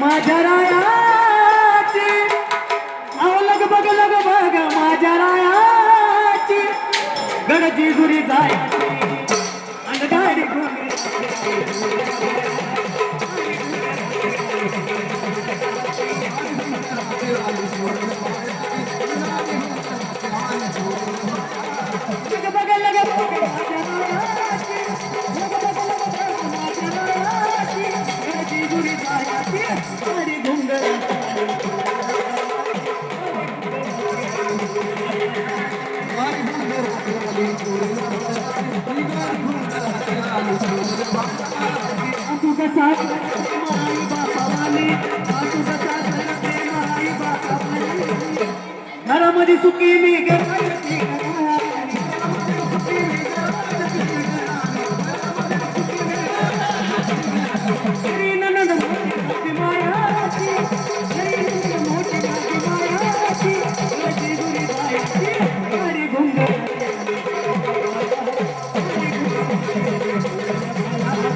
माझ्या रायाची. अवलग बघ लग बघ माझ्या रायाची. गडची झुरी जाय घरामध्ये सुखी मी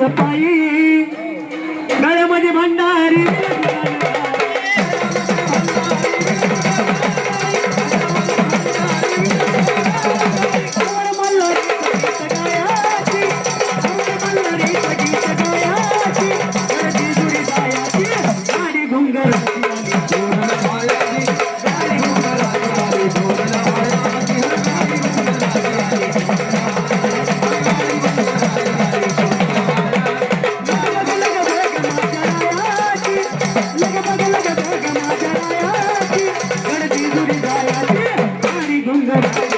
पायी गळ्यामध्ये भंडारी Thank you.